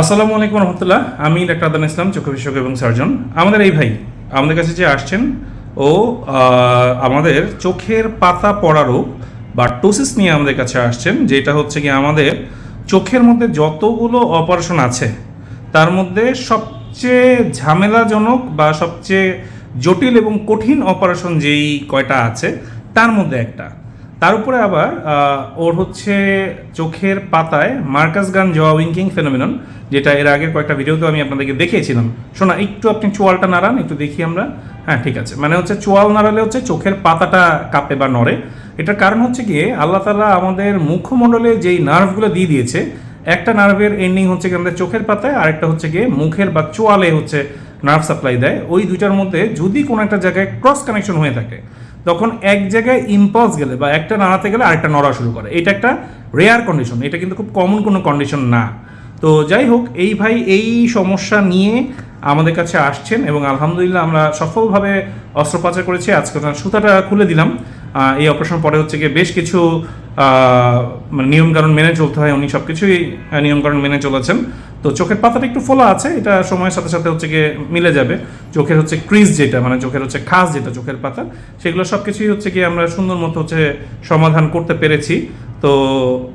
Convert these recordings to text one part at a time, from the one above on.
আসসালামু আলাইকুম রহমতুল্লাহ। আমি ডাক্তার আদান ইসলাম, চক্ষু বিশেষজ্ঞ এবং সার্জন। আমাদের এই ভাই, আমাদের কাছে যে আসছেন, ও আমাদের চোখের পাতা পড়া রোগ বা টোসিস নিয়ে আমাদের কাছে আসছেন, যেটা হচ্ছে কি আমাদের চোখের মধ্যে যতগুলো অপারেশন আছে, তার মধ্যে সবচেয়ে ঝামেলাজনক বা সবচেয়ে জটিল এবং কঠিন অপারেশন যেই কয়টা আছে, তার মধ্যে একটা। তার উপরে আবার ওর হচ্ছে চোখের পাতায় মার্কাস গান জয়া উইঙ্কিং ফেনোমিনন, যেটা এর আগের কয়েকটা ভিডিওতে আমি আপনাদেরকে দেখিয়েছিলাম। শোনা, একটু আপনি চোয়ালটা নাড়ান, একটু দেখি আমরা। হ্যাঁ ঠিক আছে। মানে হচ্ছে চোয়াল নাড়ালে হচ্ছে চোখের পাতাটা কাঁপে বা নড়ে। এটার কারণ হচ্ছে গিয়ে আল্লাহ তালা আমাদের মুখমণ্ডলে যেই নার্ভগুলো দিয়ে দিয়েছে, একটা নার্ভের এন্ডিং হচ্ছে গিয়ে আমাদের চোখের পাতায়, আরেকটা হচ্ছে গিয়ে মুখের বা চোয়ালে হচ্ছে নার্ভ সাপ্লাই দেয়। ওই দুইটার মধ্যে যদি কোনো একটা জায়গায় ক্রস কানেকশন হয়ে থাকে তখন এক জায়গায় ইম্পালস গেলে বা একটা নাড়াতে গেলে আরেকটা নড়া শুরু করে। এটা একটা রেয়ার কন্ডিশন এটা কিন্তু খুব কমন কোনো কন্ডিশন না। তো যাই হোক, এই ভাই এই সমস্যা নিয়ে আমাদের কাছে আসছেন এবং আলহামদুলিল্লাহ আমরা সফলভাবে অস্ত্রোপচার করেছি। আজকে সুতাটা খুলে দিলাম। এই অপারেশন পরে হচ্ছে গিয়ে বেশ কিছু মানে নিয়মকানুন মেনে চলতে হয় উনি সব কিছুই নিয়মকানুন মেনে চলেছেন। তো চোখের পাতাটা একটু ফোলা আছে, এটা সময়ের সাথে সাথে হচ্ছে গিয়ে মিলে যাবে। চোখের হচ্ছে ক্রিজ যেটা মানে চোখের হচ্ছে খাস যেটা, চোখের পাতা, সেগুলো সব কিছুই হচ্ছে গিয়ে আমরা সুন্দর মতো হচ্ছে সমাধান করতে পেরেছি। তো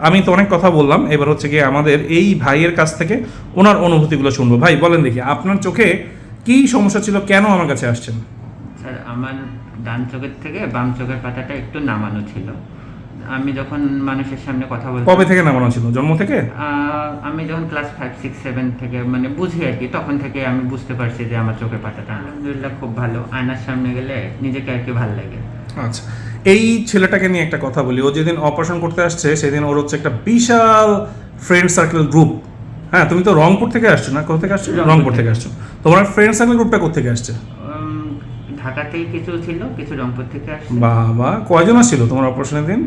আমি তো অনেক কথা বললাম, এবার হচ্ছে গিয়ে আমাদের এই ভাইয়ের কাছ থেকে ওনার অনুভূতিগুলো শুনব। ভাই, বলেন দেখি, আপনার চোখে কি সমস্যা ছিল, কেন আমার কাছে আসছেন? স্যার, আমার ডান চোখের থেকে বাম চোখের পাতাটা একটু নামানো ছিল। আমি যখন মানুষের সামনে কথা বলতাম কবে থেকে নামানো ছিল? জন্ম থেকে? আমি যখন ক্লাস ফাইভ সিক্স সেভেন থেকে মানে বুঝি আর কি তখন থেকে আমি বুঝতে পারছি যে আমার চোখের পাতাটা আলহামদুলিল্লাহ খুব ভালো। আয়নার সামনে গেলে নিজেকে আর কি ভালো লাগে। আচ্ছা এই ছেলেটাকে নিয়ে একটা কথা বলি। ও যেদিন অপারেশন করতে আসছে সেদিন ওর হচ্ছে একটা বিশাল ফ্রেন্ড সার্কেল গ্রুপ হ্যাঁ তুমি তো রংপুর থেকে আসছো না? কোথা থেকে আসছো? রংপুর থেকে। আসছো। তোমার ফ্রেন্ড সার্কেল গ্রুপটা কোথা থেকে আসছে? ঢাকাতেই কিছু ছিল কিছু রংপুর থেকে আসছে। বাবা কয়জন আসছিল তোমার অপারেশনের দিন?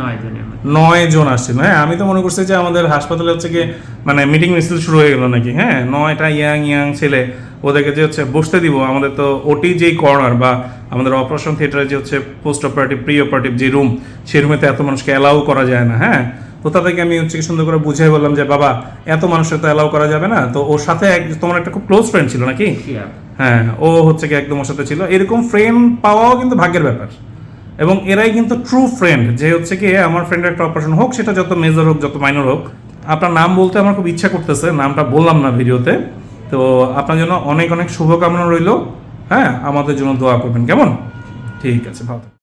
নয় জনের নয় জন আসছিল। হ্যাঁ আমি তো মনে করছি যে আমাদের হাসপাতালে হচ্ছে গিয়ে মানে মিটিং মিছিল শুরু হয়ে গেল নাকি? হ্যাঁ নয়টা ইয়াং ইয়াং ছেলে ওদেরকে যে হচ্ছে বসতে দিব আমাদের তো ওটি যেই কর্নার বা আমাদের অপারেশন থিয়েটারে যে হচ্ছে পোস্ট অপারেটিভ প্রি অপারেটিভ যে রুম সেই রুমে তো এত মানুষকে অ্যালাউ করা যায় না হ্যাঁ? তো তাদেরকে আমি হচ্ছে কি সুন্দর করে বুঝাই বললাম যে বাবা এত মানুষের তো অ্যালাউ করা যাবে না। তো ওর সাথে এক তোমার একটা খুব ক্লোজ ফ্রেন্ড ছিল নাকি? হ্যাঁ ও হচ্ছে কি একদম ওর সাথে ছিল। এরকম ফ্রেন্ড পাওয়াও কিন্তু ভাগ্যের ব্যাপার। এবং এরাই কিন্তু ট্রু ফ্রেন্ড যে হচ্ছে কি আমার ফ্রেন্ডের একটা অপারেশন হোক, সেটা যত মেজর হোক, যত মাইনর হোক। আপনার নাম বলতে আমার খুব ইচ্ছা করতেছে, নামটা বললাম না ভিডিওতে। তো আপনার জন্য অনেক অনেক শুভকামনা রইল। হ্যাঁ আমাদের জন্য দোয়া করবেন। কেমন? ঠিক আছে, ভালো।